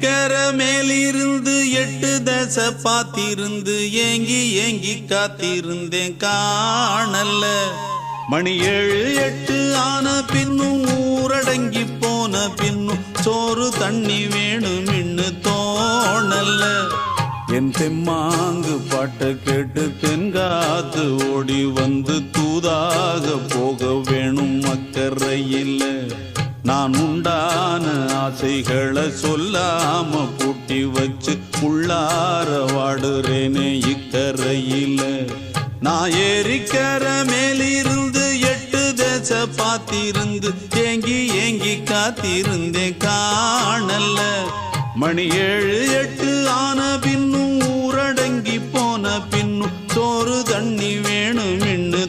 ஏரிக்கர மேலிருந்து எட்டு தசை பாத்திருந்து ஏங்கி ஏங்கி காத்திருந்தேன் காணல்ல. மணி ஏழு எட்டு ஆன பின்னும் ஊரடங்கி போன பின்னும் சோறு தண்ணி வேணும் இன்னு தோணல்ல. என் தெம்மாங்கு பாட்டை கேட்டு தென்காத்து ஓடி வந்து தூதாக போக வேணும் அக்கறையில் நான் உண்டான ஆசைகளை சொல்லாம பூட்டி வச்சு உள்ளார வாடுறேனே இக்கரையில. நான் ஏறிக்கிற மேலிருந்து எட்டு தேச பார்த்திருந்து ஏங்கி ஏங்கி காத்திருந்தேன் காணல. மணி ஏழு எட்டு ஆன பின்னும் ஊரடங்கி போன பின்னும் சோறு தண்ணி வேணும் இன்னு